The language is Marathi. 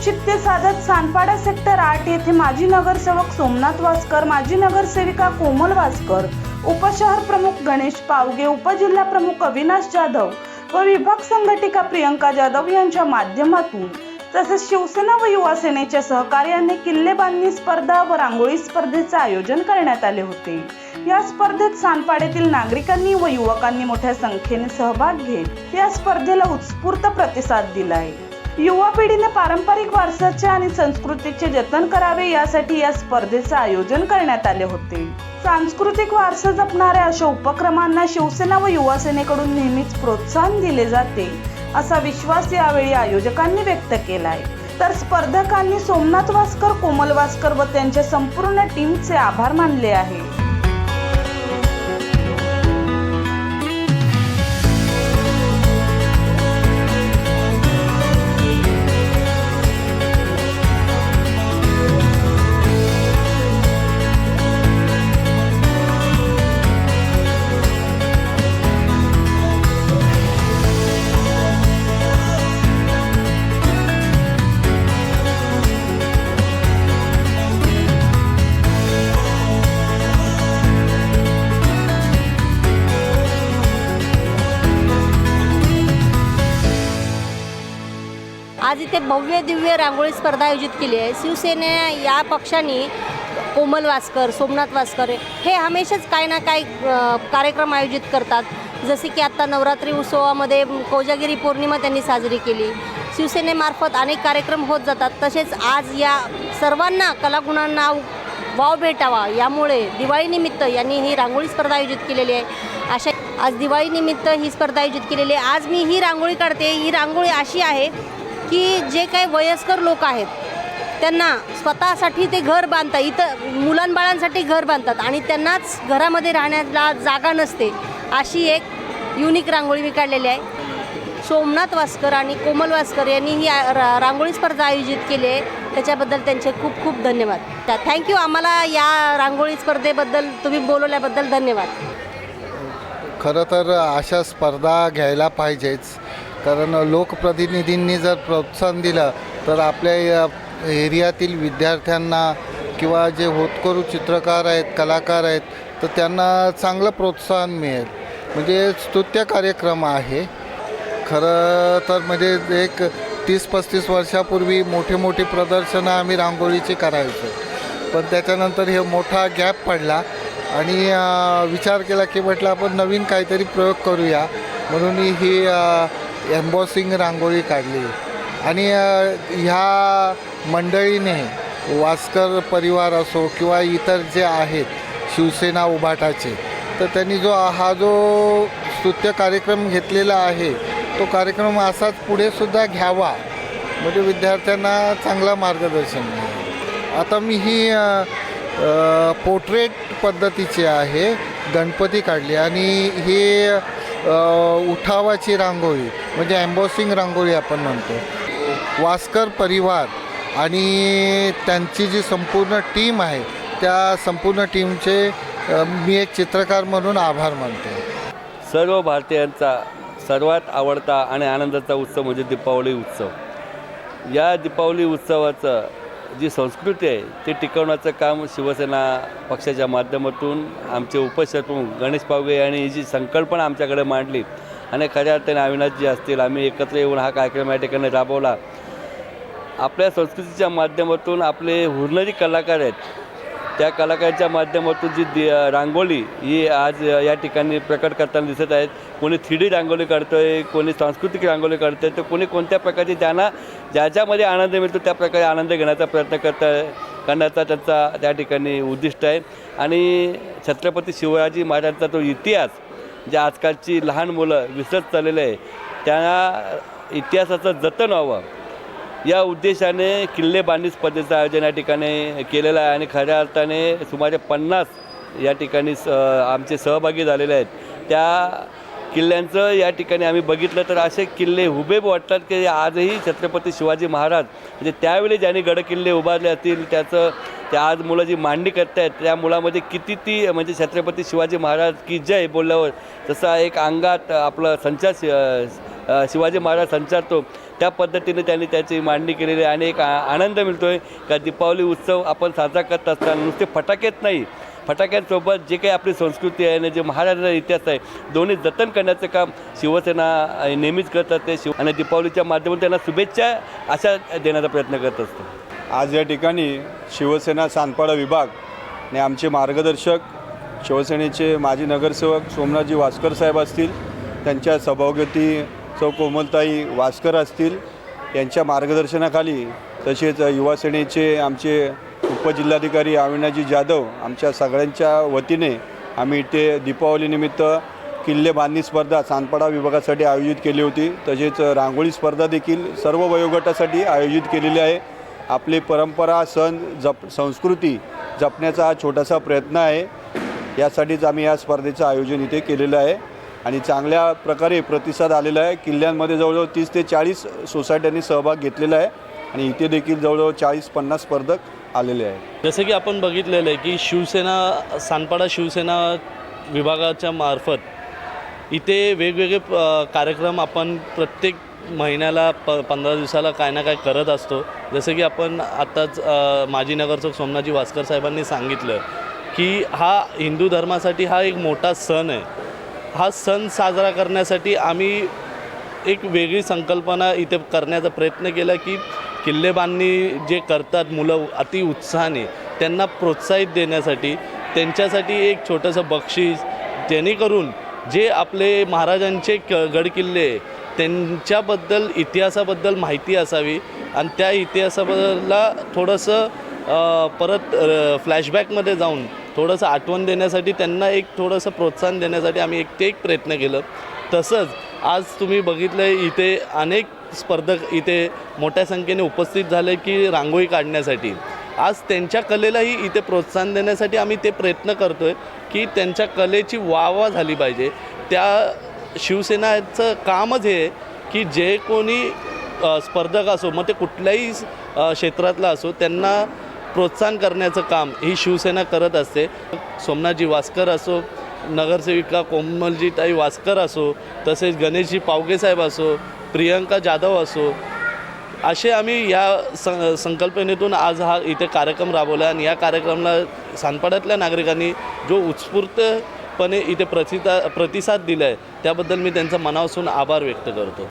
औचित्य साधत सानपाडा सेक्टर आठ येथे माजी नगरसेवक सोमनाथ वासकर माजी नगरसेविका कोमल वासकर उपशहर प्रमुख गणेश पावगे उपजिल्हा प्रमुख अविनाश जाधव व विभाग संघटिका प्रियंका जाधव यांच्या माध्यमातून तसेच शिवसेना व युवा सेनेच्या सहकार्याने किल्ले बांधणी स्पर्धा व रांगोळी स्पर्धेचे आयोजन करण्यात आले होते. या स्पर्धेत सानपाड्यातील नागरिकांनी व युवकांनी मोठ्या संख्येने सहभाग घेत या स्पर्धेला उत्स्फूर्त प्रतिसाद दिला आहे युवा पिढीने पारंपरिक वारसाचे आणि संस्कृतीचे जतन करावे यासाठी या स्पर्धेचे आयोजन करण्यात आले होते. सांस्कृतिक वारसा जपणाऱ्या अशा उपक्रमांना शिवसेना व युवा सेनेकडून नेहमीच प्रोत्साहन दिले जाते असा विश्वास यावेळी आयोजकांनी व्यक्त केलाय. तर स्पर्धकांनी सोमनाथ वासकर कोमल वासकर व त्यांच्या संपूर्ण टीमचे आभार मानले आहे. भव्य दिव्य रांगोळी स्पर्धा आयोजित केली आहे. शिवसेने या पक्षाने कोमल वासकर सोमनाथ वासकर हे हमेशाच काय ना काय कार्यक्रम आयोजित करतात. जसे की आत्ता नवरात्री उत्सवामध्ये कोजागिरी पौर्णिमा त्यांनी साजरी केली. शिवसेनेमार्फत अनेक कार्यक्रम होत जातात. तसेच आज या सर्वांना कलागुणांना वाव भेटावा यामुळे दिवाळीनिमित्त यांनी ही रांगोळी स्पर्धा आयोजित केलेली आहे. अशा आज दिवाळीनिमित्त ही स्पर्धा आयोजित केलेली आहे. आज मी ही रांगोळी काढते. ही रांगोळी अशी आहे की जे काही वयस्कर लोक आहेत त्यांना स्वतःसाठी ते घर बांधतात. इथं मुलांबाळांसाठी घर बांधतात आणि त्यांनाच घरामध्ये राहण्याला जागा नसते अशी एक युनिक रांगोळी मी काढलेली आहे. सोमनाथ वासकर आणि कोमल वासकर यांनी ही रा- रांगोळी स्पर्धा आयोजित केली आहे. त्याच्याबद्दल त्यांचे खूप खूप धन्यवाद. थँक्यू आम्हाला या रांगोळी स्पर्धेबद्दल तुम्ही बोलवल्याबद्दल धन्यवाद. खरं तर अशा स्पर्धा घ्यायला पाहिजेच. कारण लोकप्रतिनिधींनी जर प्रोत्साहन दिलं तर आपल्या या एरियातील विद्यार्थ्यांना किंवा जे होतकरू चित्रकार आहेत कलाकार आहेत तर त्यांना चांगलं प्रोत्साहन मिळेल. म्हणजे स्तुत्य कार्यक्रम आहे. खरं तर म्हणजे एक तीस पस्तीस वर्षापूर्वी मोठे मोठे प्रदर्शनं आम्ही रांगोळीची करायचो. पण त्याच्यानंतर हे मोठा गॅप पडला आणि विचार केला की म्हटलं आपण नवीन काहीतरी प्रयोग करूया. म्हणून ही एम्बॉसिंग रांगोळी काढली. आणि ह्या मंडळीने वास्कर परिवार असो किंवा इतर जे आहेत शिवसेना उभाटाचे तर त्यांनी जो हा जो स्तुत्य कार्यक्रम घेतलेला आहे तो कार्यक्रम असाच पुढे सुद्धा घ्यावा. म्हणजे विद्यार्थ्यांना चांगला मार्गदर्शन मिळेल. आता मी ही पोर्ट्रेट पद्धतीची आहे गणपती काढली. आणि हे उठावाची रांगोळी म्हणजे एम्बॉसिंग रांगोळी आपण म्हणतो. वास्कर परिवार आणि त्यांची जी संपूर्ण टीम आहे त्या संपूर्ण टीमचे मी एक चित्रकार म्हणून आभार मानतो. सर्व भारतीयांचा सर्वात आवडता आणि आनंदाचा उत्सव म्हणजे दीपावली उत्सव. या दीपावली उत्सवाचं जी संस्कृती आहे ती टिकवण्याचं काम शिवसेना पक्षाच्या माध्यमातून आमचे उपशप्रमुख गणेश पावगे यांनी ही जी संकल्पना आमच्याकडे मांडली आणि खऱ्या अर्थाने अविनाशजी असतील आम्ही एकत्र येऊन हा कार्यक्रम या ठिकाणी राबवला. आपल्या संस्कृतीच्या माध्यमातून आपले हुरणारी कलाकार आहेत त्या कलाकाराच्या माध्यमातून जी दि रांगोळी ही आज या ठिकाणी प्रकट करताना दिसत आहेत. कोणी थ्री डी रांगोळी काढतो आहे कोणी सांस्कृतिक रांगोळी काढतं आहे तर कोणी कोणत्या प्रकारची त्यांना ज्याच्यामध्ये आनंद मिळतो त्या प्रकारे आनंद घेण्याचा प्रयत्न करता करण्याचा त्यांचा त्या ठिकाणी उद्दिष्ट आहे. आणि छत्रपती शिवाजी महाराजांचा तो इतिहास जे आजकालची लहान मुलं विसरत चाललेलं आहे त्या इतिहासाचं जतन व्हावं. या उद्देशाने किल्ले बांधणी स्पर्धेचं आयोजन या ठिकाणी केलेलं आहे आणि खऱ्या अर्थाने सुमारे पन्नास या ठिकाणी स आमचे सहभागी झालेले आहेत. त्या किल्ल्यांचं या ठिकाणी आम्ही बघितलं तर असे किल्ले हुबे वाटतात की आजही छत्रपती शिवाजी महाराज म्हणजे त्यावेळी ज्यांनी गडकिल्ले उभारले असतील त्याचं त्या आज मुलं जी मांडणी करत आहेत त्या मुलामध्ये किती ती म्हणजे छत्रपती शिवाजी महाराज की जय बोलल्यावर तसा एक अंगात आपलं संचार शिवाजी महाराज संचारतो. त्या पद्धतीने त्यांनी त्याची मांडणी केलेली आहे आणि एक आ- आनंद मिळतो आहे का दीपावली उत्सव आपण साजरा करत असताना नुसते फटाकेच नाही. फटाक्यांसोबत जे काही आपली संस्कृती आहे आणि जे महाराजांचा इतिहास आहे दोन्ही जतन करण्याचं काम शिवसेना नेहमीच करत असते. शिव आणि दीपावलीच्या माध्यमातून त्यांना शुभेच्छा अशा देण्याचा प्रयत्न करत असतो. आज या ठिकाणी शिवसेना सानपाडा विभाग आणि आमचे मार्गदर्शक शिवसेनेचे माजी नगरसेवक सोमनाथजी वासकर साहेब असतील त्यांच्या सभागती सौ कोमलताई वासकर असतील यांच्या मार्गदर्शनाखाली तसेच युवासेनेचे आमचे उपजिल्हाधिकारी अविनाजी जाधव आमच्या सगळ्यांच्या वतीने आम्ही इथे दीपावलीनिमित्त किल्ले बांधणी स्पर्धा सानपाडा विभागासाठी आयोजित केली होती. तसेच रांगोळी स्पर्धा देखील सर्व वयोगटासाठी आयोजित केलेली आहे. आपली परंपरा सण जप संस्कृती जपण्याचा हा छोटासा प्रयत्न आहे. यासाठीच आम्ही या स्पर्धेचं आयोजन इथे केलेलं आहे. आणि चांगल्या प्रकारे प्रतिसाद आलेला आहे. किल्ल्यांमध्ये जवळजवळ तीस ते चाळीस सोसायट्यांनी सहभाग घेतलेला आहे आणि इथे देखील जवळजवळ चाळीस पन्नास स्पर्धक आलेले आहेत. जसं की आपण बघितलेलं आहे की शिवसेना सानपाडा शिवसेना विभागाच्या मार्फत इथे वेगवेगळे कार्यक्रम आपण प्रत्येक महिन्याला प पंधरा दिवसाला काय ना काय करत असतो. जसं की आपण आत्ताच माजी नगरसेवक सोमनाथजी वासकर साहेबांनी सांगितलं की हा हिंदू धर्मासाठी हा एक मोठा सण आहे. हा सण साजरा करण्यासाठी आम्ही एक वेगळी संकल्पना इथे करण्याचा प्रयत्न केला की किल्ले बांधणी जे करतात मुलं अति उत्साहाने त्यांना प्रोत्साहित देण्यासाठी त्यांच्यासाठी एक छोटंसं बक्षीस जेणेकरून जे आपले महाराजांचे क गडकिल्ले आहे, त्यांच्याबद्दल इतिहासाबद्दल माहिती असावी आणि त्या इतिहासाबद्दलला थोडंसं परत फ्लॅशबॅकमध्ये जाऊन थोडंसं आठवण देण्यासाठी त्यांना एक थोडंसं प्रोत्साहन देण्यासाठी आम्ही एक ते एक प्रयत्न केलं. तसंच आज तुम्ही बघितलं आहे इथे अनेक स्पर्धक इथे मोठ्या संख्येने उपस्थित झाले की रांगोळी काढण्यासाठी. आज त्यांच्या कलेलाही इथे प्रोत्साहन देण्यासाठी आम्ही ते प्रयत्न करतो आहे की त्यांच्या कलेची वावा झाली पाहिजे. त्या शिवसेनाचं कामच हे आहे की जे कोणी स्पर्धक असो मग ते कुठल्याही क्षेत्रातला असो त्यांना प्रोत्साहन करण्याचं काम ही शिवसेना करत असते. सोमनाथजी वासकर असो नगरसेविका कोमलजीताई वासकर असो तसेच गणेशजी पावगेसाहेब असो प्रियंका जाधव असो असे आम्ही या सं संकल्पनेतून आज हा इथे कार्यक्रम राबवला आणि या कार्यक्रमाला सानपाड्यातल्या नागरिकांनी जो उत्स्फूर्तपणे इथे प्रतिता प्रतिसाद दिला आहे त्याबद्दल मी त्यांचा मनापासून आभार व्यक्त करतो.